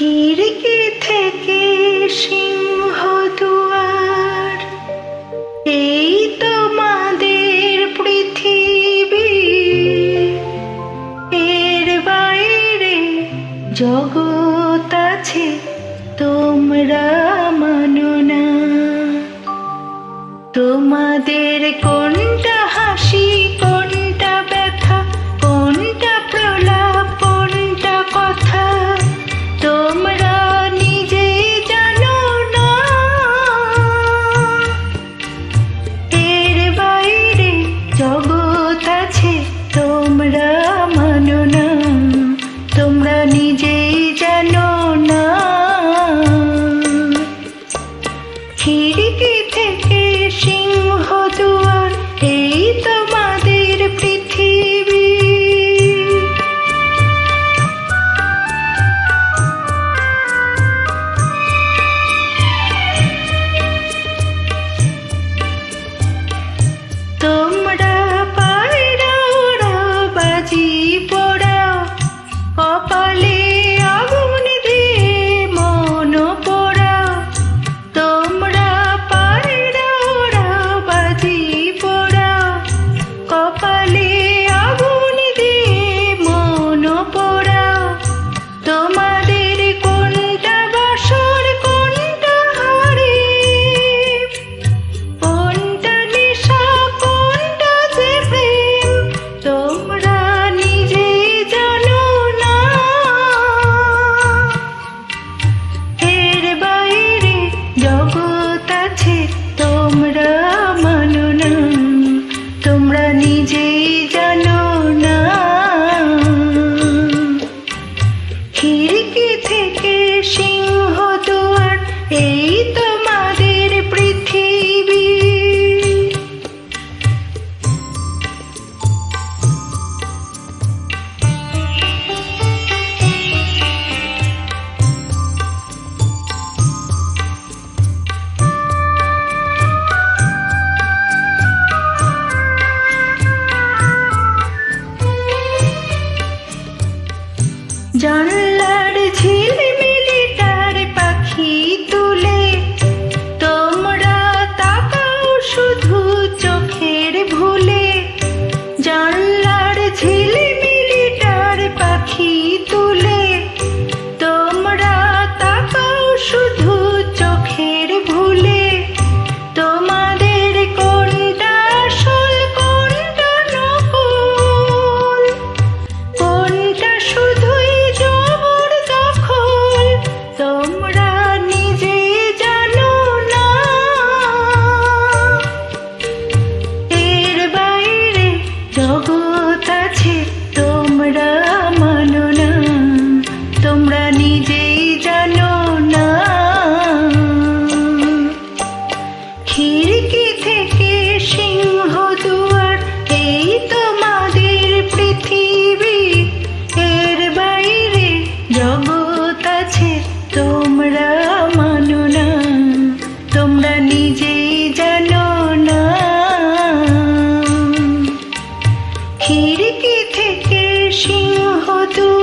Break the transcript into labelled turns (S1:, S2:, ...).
S1: খিড়কি থেকে সিংহ দুয়ার। এই তোমাদের পৃথিবী এর বাইরে জগৎ খিড়কি থেকে সিংহ দুয়ার? এই তোমাদের পৃথিবী। জানে ছিলে থেকে সিংহ দূর